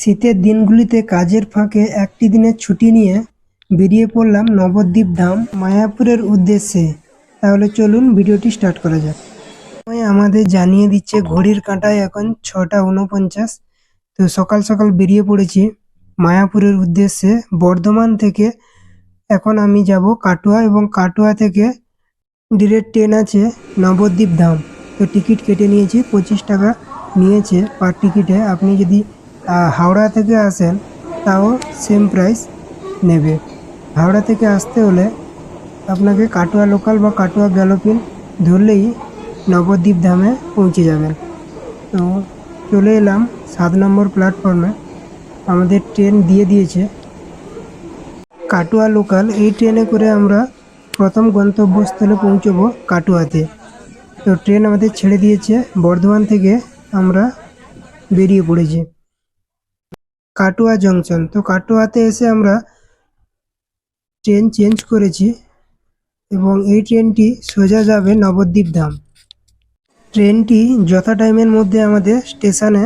শীতের দিনগুলিতে কাজের ফাঁকে একটি দিনের ছুটি নিয়ে বেরিয়ে পড়লাম নবদ্বীপ ধাম, মায়াপুরের উদ্দেশ্যে। তাহলে চলুন ভিডিওটি স্টার্ট করা যাক। আমাদের জানিয়ে দিচ্ছে ঘড়ির কাঁটায় এখন ছটা উনপঞ্চাশ তো সকাল সকাল বেরিয়ে পড়েছি মায়াপুরের উদ্দেশ্যে। বর্ধমান থেকে এখন আমি যাব কাটোয়া এবং কাটোয়া থেকে ডিরেক্ট ট্রেন আছে নবদ্বীপ ধাম। তো টিকিট কেটে নিয়েছি, পঁচিশ টাকা নিয়েছে পার টিকিটে। আপনি যদি হাওড়া থেকে আসেন, তাও সেম প্রাইস নেবে। হাওড়া থেকে আসতে হলে আপনাকে কাটোয়া লোকাল বা কাটোয়া গ্যালোপিন ধরলেই নবদ্বীপ ধামে পৌঁছে যাবেন। তো চলে এলাম সাত নম্বর প্ল্যাটফর্মে আমাদের ট্রেন দিয়ে দিয়েছে। কাটোয়া লোকাল এই ট্রেনে করে আমরা প্রথম গন্তব্যস্থলে পৌঁছবো কাটোয়াতে। তো ট্রেন আমাদের ছেড়ে দিয়েছে, বর্ধমান থেকে আমরা বেরিয়ে পড়েছি। কাটোয়া জংশন তো কাটোয়াতে এসে আমরা ট্রেন চেঞ্জ করেছি এবং এই ট্রেনটি সোজা যাবে নবদ্বীপ ধাম। ট্রেনটি যথা টাইমের মধ্যে আমাদের স্টেশনে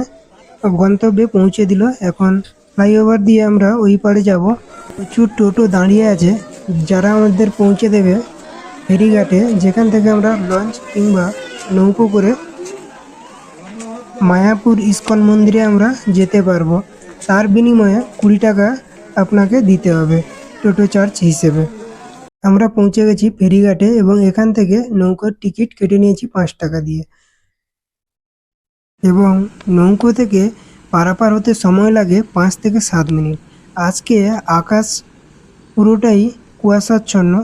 গন্তব্যে পৌঁছে দিল। এখন ফ্লাইওভার দিয়ে আমরা ওই পারে যাব। প্রচুর টোটো দাঁড়িয়ে আছে। যারা আমাদের পৌঁছে দেবে ফেরিঘাটে, যেখান থেকে আমরা লঞ্চ কিংবা নৌকো করে মায়াপুর ইস্কন মন্দিরে আমরা যেতে পারব। তার বিনিময়ে কুড়ি টাকা আপনাকে দিতে হবে, টোটো চার্জ হিসেবে। আমরা পৌঁছে গেছি ফেরিঘাটে এবং এখান থেকে নৌকার টিকিট কেটে নিয়েছি পাঁচ টাকা দিয়ে। এবং নৌকো থেকে পারাপার হতে সময় লাগে পাঁচ থেকে সাত মিনিট। আজকে আকাশ পুরোটাই কুয়াশাচ্ছন্ন,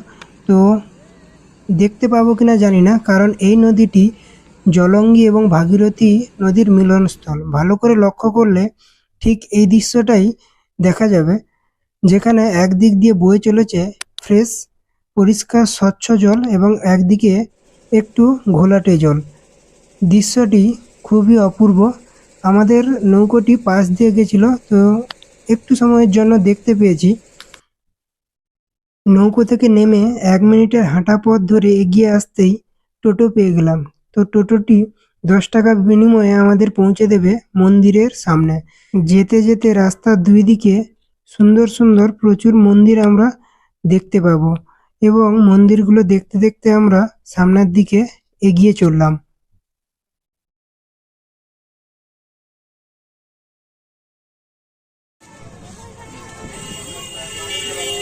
তো দেখতে পাবো কিনা জানি না, কারণ এই নদীটি জলঙ্গি এবং ভাগীরথী নদীর মিলনস্থল। ভালো করে লক্ষ্য করলে ঠিক এই দৃশ্যটাই দেখা যাবে, যেখানে একদিক দিয়ে বয়ে চলেছে ফ্রেশ, পরিষ্কার, স্বচ্ছ জল এবং একদিকে একটু ঘোলাটে জল। দৃশ্যটি খুবই অপূর্ব। আমাদের নৌকোটি পাশ দিয়ে গেছিল, তো একটু সময়ের জন্য দেখতে পেয়েছি। নৌকো থেকে নেমে এক মিনিটের হাঁটা পথ ধরে এগিয়ে আসতেই টোটো পেয়ে গেলাম। তো টোটোটি দশ টাকা বিনিময়ে আমাদের পৌঁছে দেবে মন্দিরের সামনে। যেতে যেতে রাস্তার দুই দিকে সুন্দর সুন্দর প্রচুর মন্দির আমরা দেখতে পাবো এবং মন্দিরগুলো দেখতে দেখতে আমরা সামনের দিকে এগিয়ে চললাম।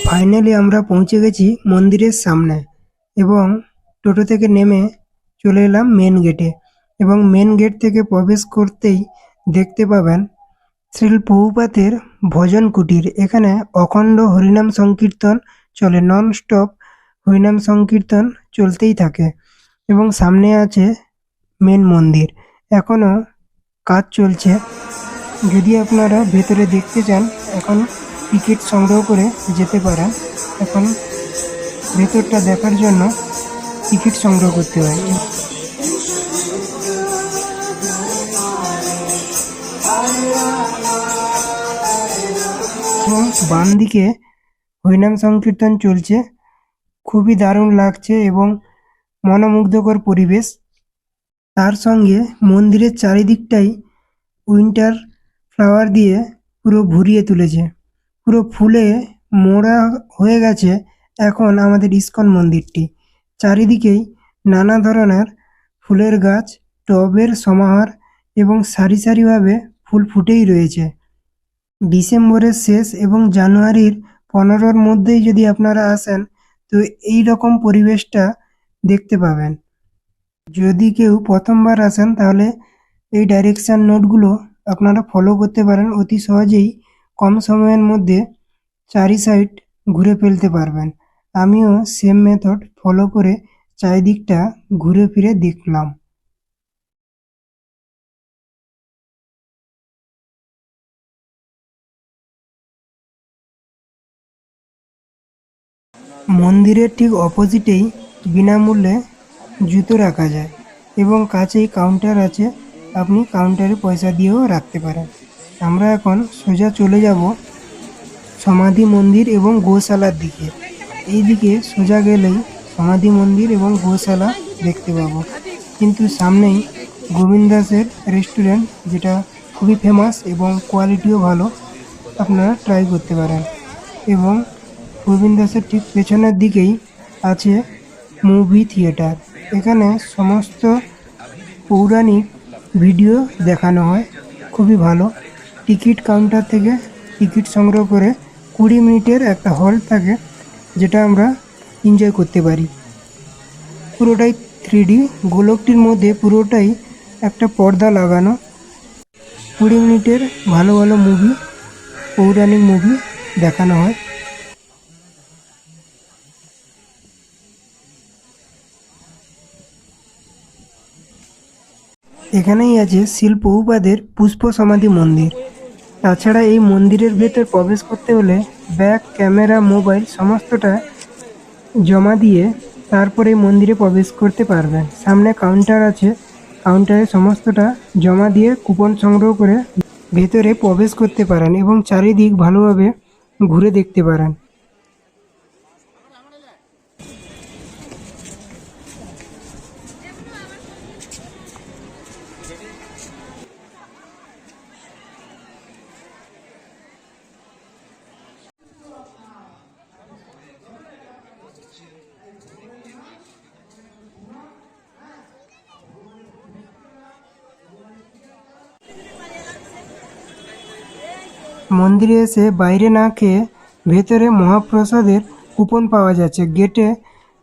ফাইনালি আমরা পৌঁছে গেছি মন্দিরের সামনে এবং টোটো থেকে নেমে চলে এলাম মেন গেটে। এবং মেন গেট থেকে প্রবেশ করতেই দেখতে পাবেন শ্রীল ভজন কুটির। এখানে অখণ্ড হরিনাম সংকীর্তন চলে নন স্টপ হরিনাম সংকীর্তন চলতেই থাকে এবং সামনে আছে মেন মন্দির। এখনও কাজ চলছে। যদি আপনারা ভেতরে দেখতে চান, এখন টিকিট সংগ্রহ করে যেতে পারেন। এখন ভেতরটা দেখার জন্য টিকিট সংগ্রহ করতে হয়। এবং দিকে হরিনাম সংকীর্তন চলছে। খুবই দারুণ লাগছে এবং মনোমুগ্ধকর পরিবেশ। তার সঙ্গে মন্দিরের চারিদিকটাই উইন্টার ফ্লাওয়ার দিয়ে পুরো ভরিয়ে তুলেছে। পুরো ফুলে মোড়া হয়ে গেছে এখন আমাদের ইস্কন মন্দিরটি। চারিদিকেই নানা ধরনের ফুলের গাছ, টবের সমাহার এবং সারি সারিভাবে ফুল ফুটেই রয়েছে। ডিসেম্বরের শেষ এবং জানুয়ারির পনেরোর মধ্যেই যদি আপনারা আসেন, তো এই রকম পরিবেশটা দেখতে পাবেন। যদি কেউ প্রথমবার আসেন, তাহলে এই ডাইরেকশান নোটগুলো আপনারা ফলো করতে পারেন। অতি সহজেই কম সময়ের মধ্যে চারি সাইড ঘুরে ফেলতে পারবেন। আমিও সেম মেথড ফলো করে চারিদিকটা ঘুরে ফিরে দেখলাম। মন্দিরের ঠিক অপোজিটেই বিনামূল্যে জুতো রাখা যায় এবং কাছেই কাউন্টার আছে। আপনি কাউন্টারে পয়সা দিয়েও রাখতে পারেন। আমরা এখন সোজা চলে যাব সমাধি মন্দির এবং গোশালার দিকে। এই দিকে সোজা গেলেই সমাধি মন্দির এবং গোশালা দেখতে পাবো। কিন্তু সামনেই গোবিন্দাসের রেস্টুরেন্ট, যেটা খুবই ফেমাস এবং কোয়ালিটিও ভালো। আপনারা ট্রাই করতে পারেন। এবং প্রবীণ দাসের ঠিক পেছনের দিকেই আছে মুভি থিয়েটার এখানে সমস্ত পৌরাণিক ভিডিও দেখানো হয়। খুবই ভালো। টিকিট কাউন্টার থেকে টিকিট সংগ্রহ করে কুড়ি মিনিটের একটা হল থাকে, যেটা আমরা এনজয় করতে পারি। পুরোটাই থ্রি ডি গোলকটির মধ্যে পুরোটাই একটা পর্দা লাগানো। কুড়ি মিনিটের ভালো ভালো মুভি পৌরাণিক মুভি দেখানো হয়। এখানেই আছে শিল্পৌপাদের পুষ্প সমাধি মন্দির। তাছাড়া এই মন্দিরের ভেতর প্রবেশ করতে হলে ব্যাগ, ক্যামেরা, মোবাইল সমস্তটা জমা দিয়ে তারপরে মন্দিরে প্রবেশ করতে পারবেন। সামনে কাউন্টার আছে, কাউন্টারে সমস্তটা জমা দিয়ে কুপন সংগ্রহ করে ভেতরে প্রবেশ করতে পারেন এবং চারিদিক ভালোভাবে ঘুরে দেখতে পারেন। মন্দিরে এসে বাইরে না খেয়ে ভেতরে মহাপ্রসাদের কুপন পাওয়া যাচ্ছে। গেটে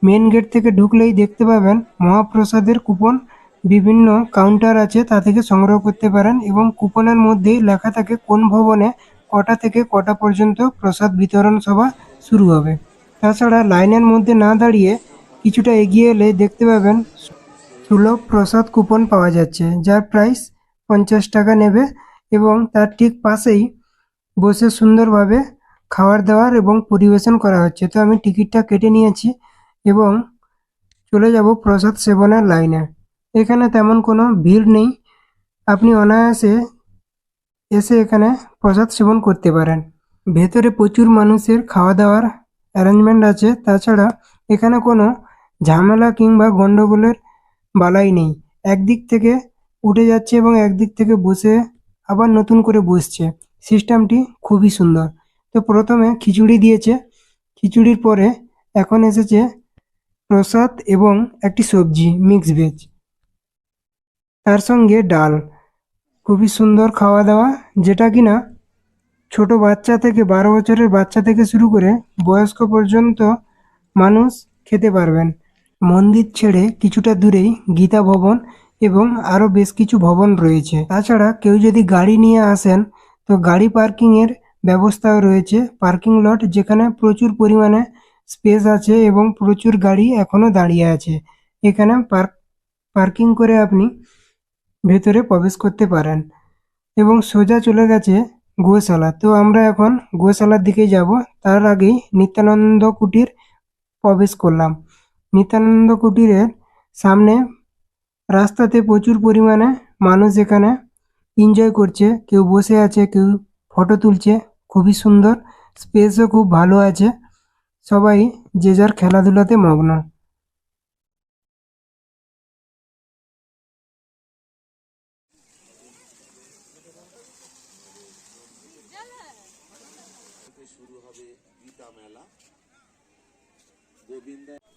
মেন গেট থেকে ঢুকলেই দেখতে পাবেন মহাপ্রসাদের কুপন। বিভিন্ন কাউন্টার আছে, তা থেকে সংগ্রহ করতে পারেন এবং কুপনের মধ্যেই লেখা থাকে কোন ভবনে কটা থেকে কটা পর্যন্ত প্রসাদ বিতরণ সভা শুরু হবে। তাছাড়া লাইনের মধ্যে না দাঁড়িয়ে কিছুটা এগিয়ে এলে দেখতে পাবেন সুলভ প্রসাদ কুপন পাওয়া যাচ্ছে। যার প্রাইস পঞ্চাশ টাকা নেবে এবং তার ঠিক পাশেই বসে সুন্দরভাবে খাবার দাবার এবং পরিবেশন করা হচ্ছে। তো আমি টিকিটটা কেটে নিয়েছি এবং চলে যাব প্রসাদ সেবনের লাইনে। এখানে তেমন কোনো ভিড় নেই। আপনি অনায়াসে এসে এখানে প্রসাদ সেবন করতে পারেন। ভেতরে প্রচুর মানুষের খাওয়া দাওয়ার অ্যারেঞ্জমেন্ট আছে। তাছাড়া এখানে কোনো ঝামেলা কিংবা গণ্ডগোলের বালাই নেই। একদিক থেকে উঠে যাচ্ছে এবং একদিক থেকে বসে আবার নতুন করে বসছে। সিস্টেমটি খুবই সুন্দর। তো প্রথমে খিচুড়ি দিয়েছে। খিচুড়ির পরে এখন এসেছে প্রসাদ এবং একটি সবজি মিক্স ভেজ তার সঙ্গে ডাল। খুবই সুন্দর খাওয়া দাওয়া, যেটা কিনা ছোট বাচ্চা থেকে বারো বছরের বাচ্চা থেকে শুরু করে বয়স্ক পর্যন্ত মানুষ খেতে পারবেন। মন্দির ছেড়ে কিছুটা দূরেই গীতা ভবন এবং আরও বেশ কিছু ভবন রয়েছে। তাছাড়া কেউ যদি গাড়ি নিয়ে আসেন তো গাড়ি পার্কিংয়ের ব্যবস্থাও রয়েছে। পার্কিং লট যেখানে প্রচুর পরিমাণে স্পেস আছে এবং প্রচুর গাড়ি এখনও দাঁড়িয়ে আছে। এখানে পার্ক, পার্কিং করে আপনি ভেতরে প্রবেশ করতে পারেন এবং সোজা চলে গেছে গোশালা। তো আমরা এখন গোশালার দিকে যাব। তার আগেই নিত্যানন্দ কুটির প্রবেশ করলাম। নিত্যানন্দ কুটিরের সামনে রাস্তাতে প্রচুর পরিমাণে মানুষ এখানে এনজয় করছে, কেউ বসে আছে, কেউ ফটো তুলছে, খুবই সুন্দর স্পেসও খুব ভালো আছে। সবাই যে যার খেলাধুলাতে মগ্ন।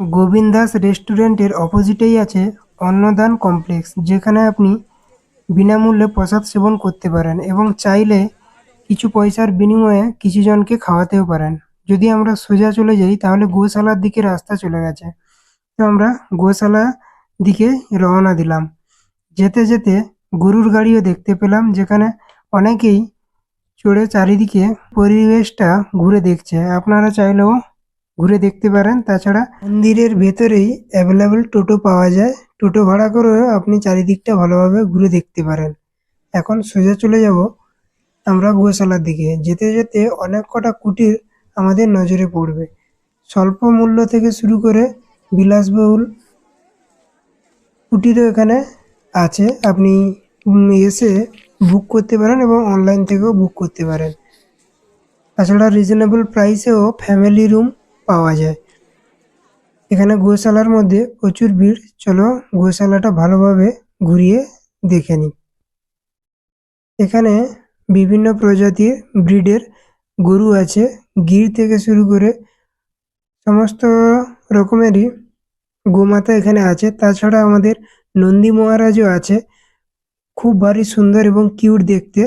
গোবিন্দাস রেস্টুরেন্টের অপোজিটেই আছে অন্নদান কমপ্লেক্স যেখানে আপনি বিনামূল্যে প্রসাদ সেবন করতে পারেন এবং চাইলে কিছু পয়সার বিনিময়ে কিছু জনকে খাওয়াতেও পারেন। যদি আমরা সোজা চলে যাই, তাহলে গোশালার দিকে রাস্তা চলে গেছে। তো আমরা গোশালা দিকে রওনা দিলাম। যেতে যেতে গরুর গাড়িও দেখতে পেলাম, যেখানে অনেকেই চড়ে চারিদিকে পরিবেশটা ঘুরে দেখছে। আপনারা চাইলেও ঘুরে দেখতে পারেন। তাছাড়া মন্দিরের ভেতরেই অ্যাভেলেবল টোটো পাওয়া যায়। টোটো ভাড়া করেও আপনি চারিদিকটা ভালোভাবে ঘুরে দেখতে পারেন। এখন সোজা চলে যাব আমরা গোশালার দিকে। যেতে যেতে অনেক কটা কুটির আমাদের নজরে পড়বে। স্বল্প মূল্য থেকে শুরু করে বিলাসবহুল কুটিরও এখানে আছে। আপনি এসে বুক করতে পারেন এবং অনলাইন থেকেও বুক করতে পারেন। তাছাড়া রিজনেবল প্রাইসেও ফ্যামিলি রুম পাওয়া যায়। এখানে গোশালার মধ্যে প্রচুর ভিড়। চলো গোশালাটা ভালোভাবে ঘুরিয়ে দেখে নিই। এখানে বিভিন্ন প্রজাতির ব্রিডের গরু আছে। গির থেকে শুরু করে সমস্ত রকমেরই গোমাতা এখানে আছে। তাছাড়া আমাদের নন্দী মহারাজও আছে। খুব ভারী সুন্দর এবং কিউট দেখতে।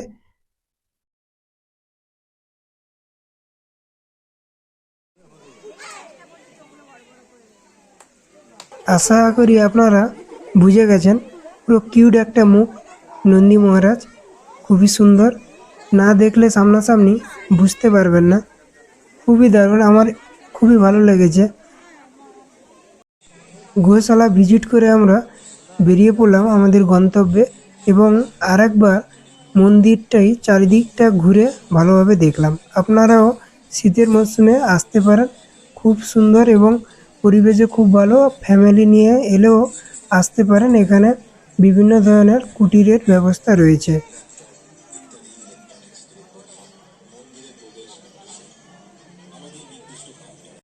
আশা করি আপনারা বুঝে গেছেন, পুরো কিউট একটা মুখ নন্দী মহারাজ, খুবই সুন্দর। না দেখলে সামনাসামনি বুঝতে পারবেন না। খুবই দারুণ, আমার খুবই ভালো লেগেছে। গোশালা ভিজিট করে আমরা বেরিয়ে পড়লাম আমাদের গন্তব্যে এবং আরেকবার মন্দিরটাই চারিদিকটা ঘুরে ভালোভাবে দেখলাম। আপনারাও শীতের মরশুমে আসতে পারেন, খুব সুন্দর এবং পরিবেশে খুব ভালো ফ্যামিলি নিয়ে এলেও আসতে পারেন। এখানে বিভিন্ন ধরনের কুটিরের ব্যবস্থা রয়েছে।